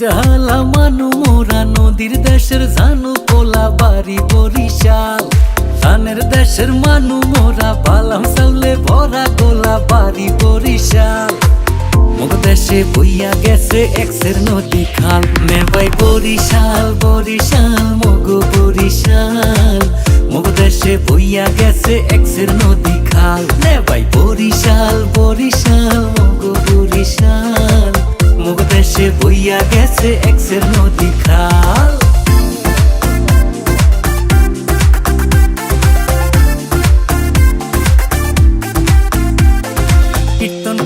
জালা মানু মোরা নদীর দেশের জানু পোলা বাড়ি বরিশাল। ধানের দেশের মানু মোরা পালাম চাউলে ভরা গোলা বাড়ি বরিশাল। মুখ দেশে বইয়া গেছে এক্সের নদী খাল। নেবাই বরিশাল বরিশাল, মগো বরিশাল। মুখ দেশে বইয়া গেছে এক্সের নদী খাল। নেবাই বরিশাল বরিশাল বইয়া গেছে এক্সের নদী খাল।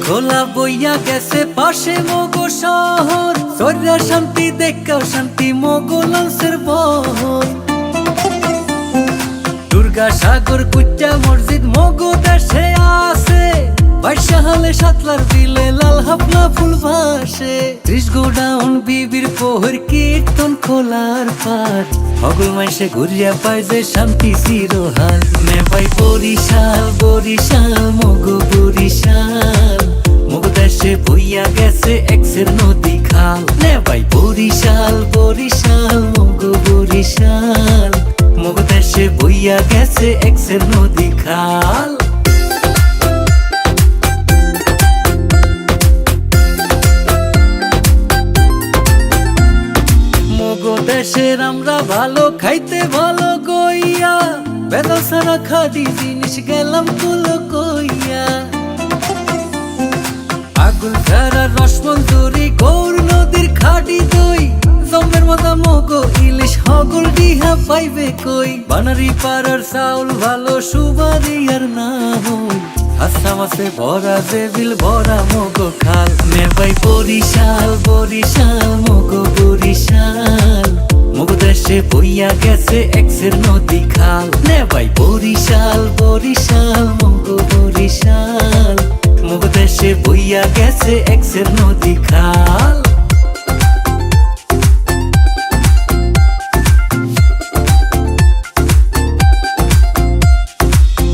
খোলা বইয়া গেছে পাশে মগো শহর। সর্যা শান্তি দেখাও শান্তি, মগো লঞ্চের বহর। দুর্গা সাগর কুচ্চা মসজিদ মগো দেশে আছে। বাইশা হলে সাতলার বিলে লাল হাফলা ফুল ভাসে। ত্রিশ গোডাউন বিবির পোহর কীর্তন খোলার পার হগল মাইসে ঘুরিয়া পায় যে শান্তি চিরহাল নেপাই বরিশাল বরিশাল, মগো বরিশাল। মগো দেশে বইয়া গেছে এক্সের নদী খাল। নেপাই বরিশাল বরিশাল, মগো বরিশাল। মগো দেশে বইয়া গেছে এক্সের নদী খাল। দেশের আমরা ভালো, খাইতে ভালো গইয়া বেদা সারা খাদি জিনিস গেলাম কুলো কইয়া। আগুন ছাড়া রসমঞ্জুরি, গৌর নদীর খাটি দই, জমের মাথা মগো ইলিশ, হগল ডিহা পাইবে কই? বানারি পাড়ার চাউল ভালো সুবারি আর না হই। হাসা মাসে ভরা জেবিল ভরা মগো খাল। নেবাই বরিশাল বরিশাল মগো বরিশাল। মগো বইয়া গেছে এক্সের নদী খাল। নে ভাই বরিশাল বরিশাল মগো বরিশাল। মগো দেশে বইয়া গেছে এক্সের নদী খাল।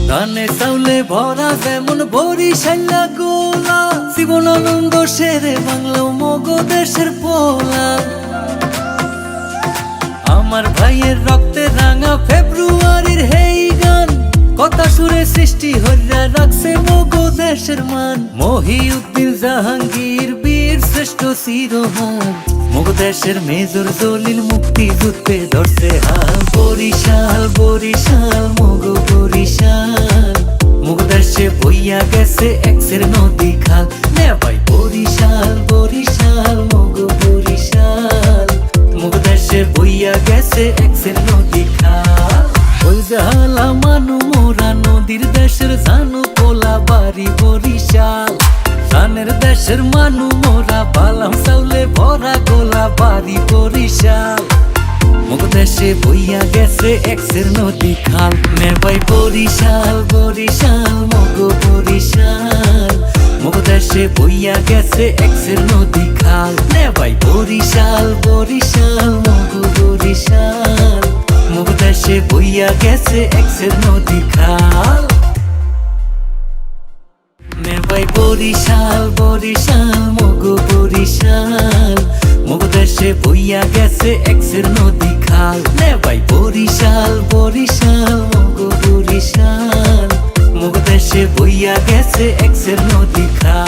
ধানে চাউলে ভরা যেমন বরিশাল্লা গোলা জীবনানন্দ সেরে বাংলা মগো দেশের পোলা। আমার ভাইয়ের রক্তে রাঙা ফেব্রুয়ারির হেই গান। কথা সুরে সৃষ্টি হইয়া রাখছে মগো দেশের মান। মহিউদ্দিন জাহাঙ্গীর, বীর শ্রেষ্ঠ শিরোহান মগো দেশের মেজর দলিল মুক্তি যুদ্ধে ধরছে হাল বরিশাল বরিশাল, মগো বরিশাল। মগো দেশে বইয়া গেছে এক্সের নদী খাল। নেবাই বরিশাল বরিশাল বরিশাল মুখ বইয়া গেছে এক্সের নদী খাল মানু মোরা নদীর দেশের জানু পোলা বাড়ি বরিশাল। দেশের মানু মোরা পালাম চাউলে ভরা গোলা বাড়ি বরিশাল। দেশে বইয়া গেছে এক্সের নদী খাল নেবাই বরিশাল বরিশাল, মগো। মুখ দেশে বইয়া গেছে এক্সের নদী খাল। নেবাই বরিশাল বরিশাল, মগো বরিশাল। মুখ দেশে বইয়া গেছে এক্সের নদী খাল। নেবাই বরিশাল বরিশাল, মগো বরিশাল। মগো দেশে বইয়া গেছে এক্সের নদী খাল। নেবাই বরিশাল বরিশাল, মগো বরিশাল। সে বইয়া গেছে এক্সের নদী খা